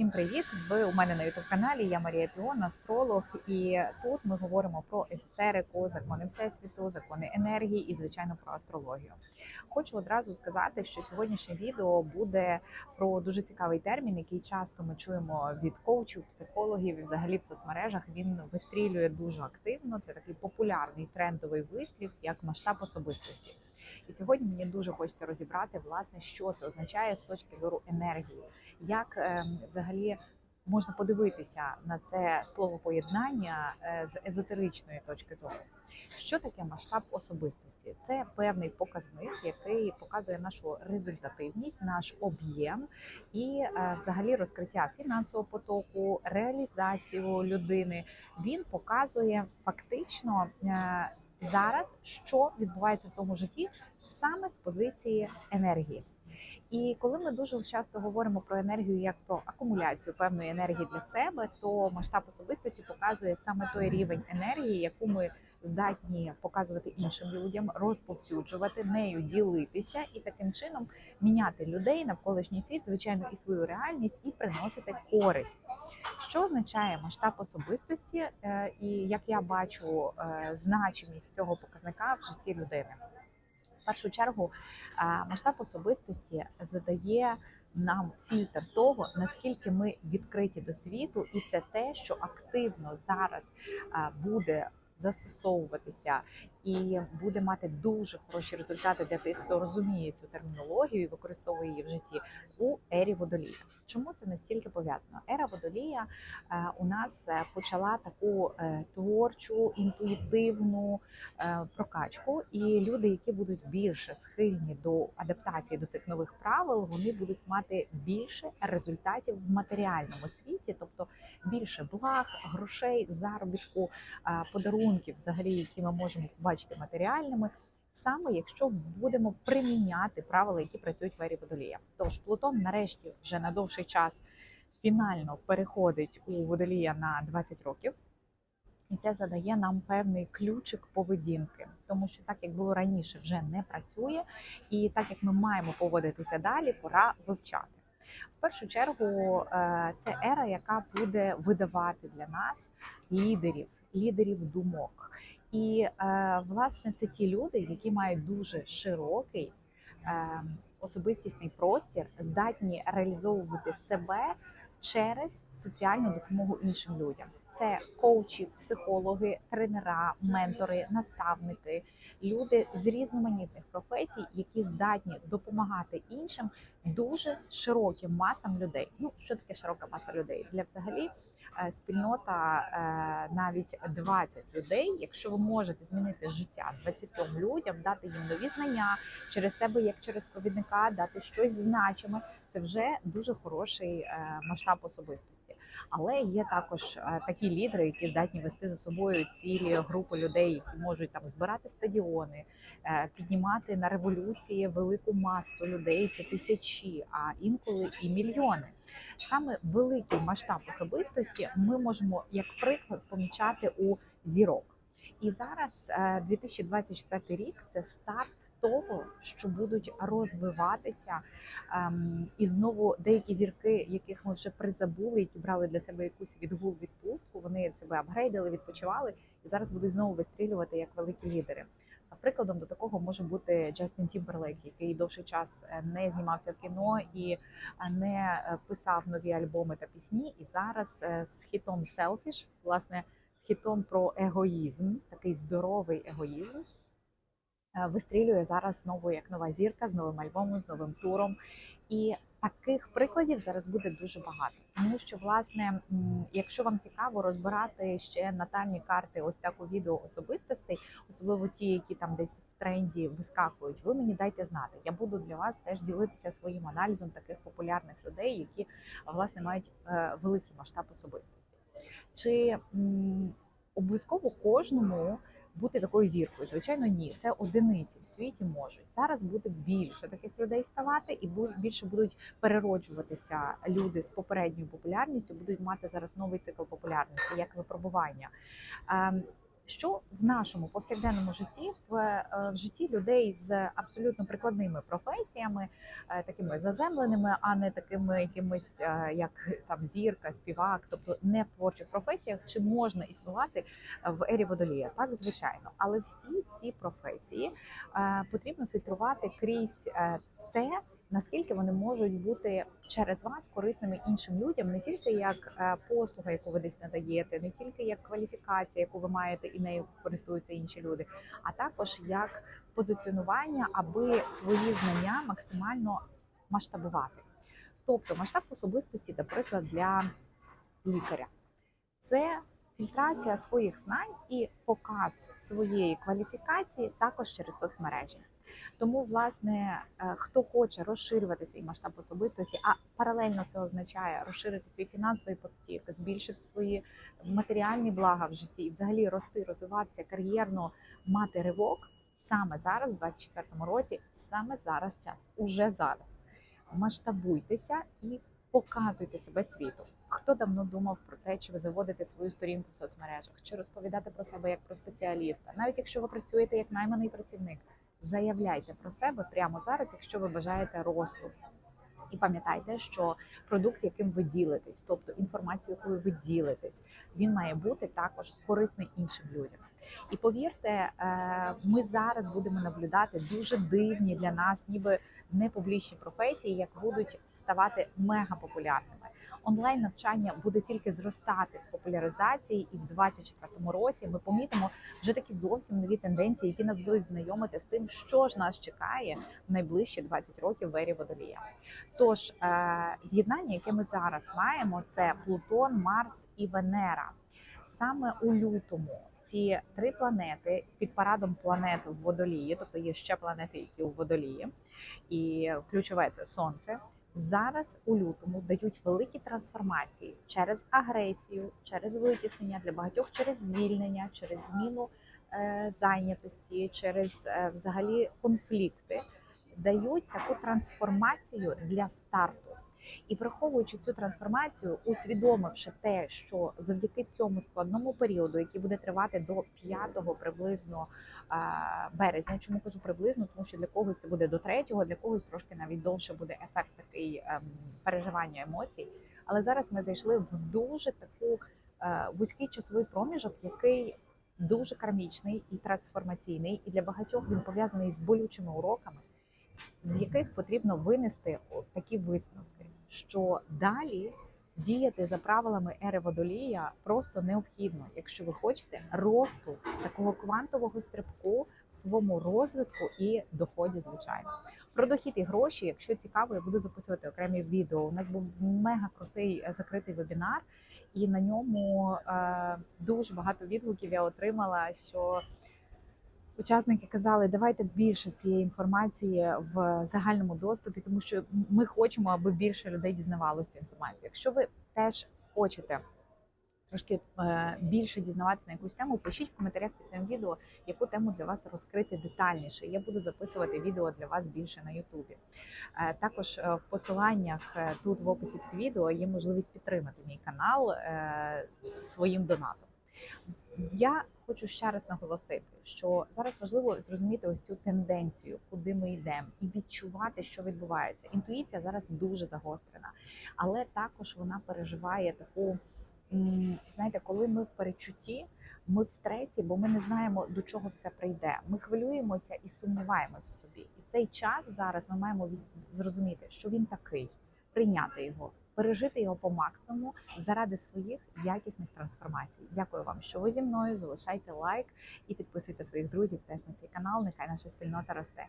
Всім привіт! Ви у мене на youtube каналі. Я Марія Піон, астролог, і тут ми говоримо про есотерику, закони всесвіту, закони енергії і, звичайно, про астрологію. Хочу одразу сказати, що сьогоднішнє відео буде про дуже цікавий термін, який часто ми чуємо від коучів, психологів і взагалі в соцмережах. Він вистрілює дуже активно. Це такий популярний трендовий вислів, як масштаб особистості. І сьогодні мені дуже хочеться розібрати, власне, що це означає з точки зору енергії, як е, взагалі можна подивитися на це слово поєднання е, з езотеричної точки зору. Що таке масштаб особистості? Це певний показник, який показує нашу результативність, наш об'єм і е, взагалі розкриття фінансового потоку, реалізацію людини. Він показує фактично е, зараз, що відбувається в тому житті саме з позиції енергії. І коли ми дуже часто говоримо про енергію як про акумуляцію певної енергії для себе, то масштаб особистості показує саме той рівень енергії, яку ми здатні показувати іншим людям, розповсюджувати нею, ділитися і таким чином міняти людей навколишній світ, звичайно, і свою реальність, і приносити користь. Що означає масштаб особистості, е, і як я бачу е, значимість цього показника в житті людини? В першу чергу масштаб особистості задає нам фільтр того, наскільки ми відкриті до світу, і це те, що активно зараз буде застосовуватися і буде мати дуже хороші результати для тих, хто розуміє цю термінологію і використовує її в житті у ері водолія. Чому це настільки пов'язано? Ера водолія е, у нас е, почала таку е, творчу, інтуїтивну прокачку, і люди, які будуть більше схильні до адаптації до цих нових правил, вони будуть мати більше результатів в матеріальному світі, тобто більше благ, грошей, заробітку, подарунків, взагалі, які ми можемо побачити матеріальними саме якщо будемо приміняти правила, які працюють в ері водолія. Тож Плутон, нарешті, вже на довший час фінально переходить у водолія на 20 років. І це задає нам певний ключик поведінки, тому що так як було раніше, вже не працює, і так як ми маємо поводитися далі, пора вивчати. В першу чергу е, це ера, яка буде видавати для нас лідерів, лідерів думок. І е, власне це ті люди, які мають дуже широкий е, особистісний простір, здатні реалізовувати себе через соціальну допомогу іншим людям. Це коучі, психологи, тренера, ментори, наставники, люди з різноманітних професій, які здатні допомагати іншим дуже широким масам людей. Ну що таке широка маса людей? Для взагалі спільнота е, навіть 20 людей. Якщо ви можете змінити життя 20 людям, дати їм нові знання через себе, як через провідника, дати щось значиме, це вже дуже хороший е, масштаб особистості. Але є також такі лідери, які здатні вести за собою цілі групи людей, які можуть там збирати стадіони, піднімати на революції велику масу людей. Це тисячі, а інколи і мільйони саме великий масштаб особистості ми можемо як приклад помічати у зірок. І зараз 2024 е, рік це старт того, що будуть розвиватися ем, і знову деякі зірки, яких ми вже призабули, які брали для себе якусь відгул відпустку. Вони себе апгрейдили, відпочивали і зараз будуть знову вистрілювати як великі лідери. Прикладом до такого може бути Джастін Тімберлейк, який довший час е, не знімався в кіно і е, не е, писав нові альбоми та пісні. І зараз з хітом Selfish, власне, з хітом про егоїзм, такий здоровий егоїзм. Вистрілює зараз знову як нова зірка з новим альбомом, з новим туром. І таких прикладів зараз буде дуже багато. Тому що, власне, якщо вам цікаво розбирати ще натальні карти, ось так у відео особистостей, особливо ті, які там десь в тренді вискакують, ви мені дайте знати. Я буду для вас теж ділитися своїм аналізом таких популярних людей, які власне мають е, великий масштаб особистості. Чи обов'язково кожному бути такою зіркою? Звичайно, ні. Це одиниці в світі можуть. Зараз буде більше таких людей ставати, і більше будуть перероджуватися люди з попередньою популярністю, будуть мати зараз новий цикл популярності, як випробування. Що в нашому повсякденному житті, в, е, в житті людей з абсолютно прикладними професіями, е, такими заземленими, а не такими якимись е, як там зірка, співак, тобто не в творчих професіях, чи можна існувати в ері водолія? Так, звичайно, але всі ці професії потрібно фільтрувати крізь те. Наскільки вони можуть бути через вас корисними іншим людям, не тільки як е, послуга, яку ви десь надаєте, не тільки як кваліфікація, яку ви маєте і нею користуються інші люди, а також як позиціонування, аби свої знання максимально масштабувати. Тобто масштаб особистості, наприклад, для лікаря це фільтрація своїх знань і показ своєї кваліфікації також через соцмережі. Тому, власне, е, хто хоче розширювати свій масштаб особистості, а паралельно це означає розширити свій фінансовий потік, збільшити свої матеріальні блага в житті, і взагалі рости, розвиватися кар'єрно, мати ривок саме зараз, в 24-му році, саме зараз час, уже зараз. Масштабуйтеся і показуйте себе світу. Хто давно думав про те, чи ви заводите свою сторінку в соцмережах, чи розповідати про себе як про спеціаліста, навіть якщо ви працюєте як найманий працівник, заявляйте про себе прямо зараз, якщо ви бажаєте росту. І пам'ятайте, що продукт, яким ви ділитесь, тобто інформацію, якою ви ділитесь, він має бути також корисний іншим людям. І повірте, е, ми зараз будемо наблюдати дуже дивні для нас, ніби не публічні професії, як будуть ставати мегапопулярними. Онлайн навчання буде тільки зростати в популяризації, і в 2024 році ми помітимо вже такі зовсім нові тенденції, які нас будуть знайомити з тим, що ж нас чекає в найближчі 20 років в ері водолія. Тож е, з'єднання, яке ми зараз маємо, це Плутон, Марс і Венера. Саме у лютому ці три планети під парадом планет в водолії, тобто є ще планети, які у водолії, і ключове це сонце. Зараз у лютому дають великі трансформації через агресію, через витіснення для багатьох через звільнення, через зміну е, зайнятості, через е, взагалі конфлікти. Дають таку трансформацію для старту. І враховуючи цю трансформацію, усвідомивши те, що завдяки цьому складному періоду, який буде тривати до 5 приблизно е, березня, чому кажу приблизно, тому що для когось це буде до 3, для когось трошки навіть довше буде ефект такий ем, переживання емоцій. Але зараз ми зайшли в дуже таку е, вузький часовий проміжок, який дуже кармічний і трансформаційний, і для багатьох він пов'язаний з болючими уроками, з яких потрібно винести такі висновки, що далі діяти за правилами ери водолія просто необхідно, якщо ви хочете росту такого квантового стрибку в своєму розвитку і доході, звичайно. Про дохід і гроші, якщо цікаво, я буду записувати окремі відео. У нас був мега крутий е, закритий вебінар, і на ньому е, дуже багато відгуків я отримала, що учасники казали, давайте більше цієї інформації в загальному доступі, тому що ми хочемо, аби більше людей дізнавалося інформацію. Якщо ви теж хочете трошки е, більше дізнаватися на якусь тему, пишіть в коментарях під цим відео, яку тему для вас розкрити детальніше. Я буду записувати відео для вас більше на Ютубі. Е, Також е, в посиланнях тут в описі під відео є можливість підтримати мій канал своїм донатом. Я хочу ще раз наголосити, що зараз важливо зрозуміти ось цю тенденцію, куди ми йдемо, і відчувати, що відбувається. Інтуїція зараз дуже загострена, але також вона переживає таку, знаєте, коли ми в перечутті, ми в стресі, бо ми не знаємо до чого все прийде. Ми хвилюємося і сумніваємося собі. І цей час зараз ми маємо зрозуміти, що він такий, прийняти його. Пережити його по максимуму заради своїх якісних трансформацій. Дякую вам, що ви зі мною. Залишайте лайк і підписуйте своїх друзів теж на цей канал. Нехай наша спільнота росте.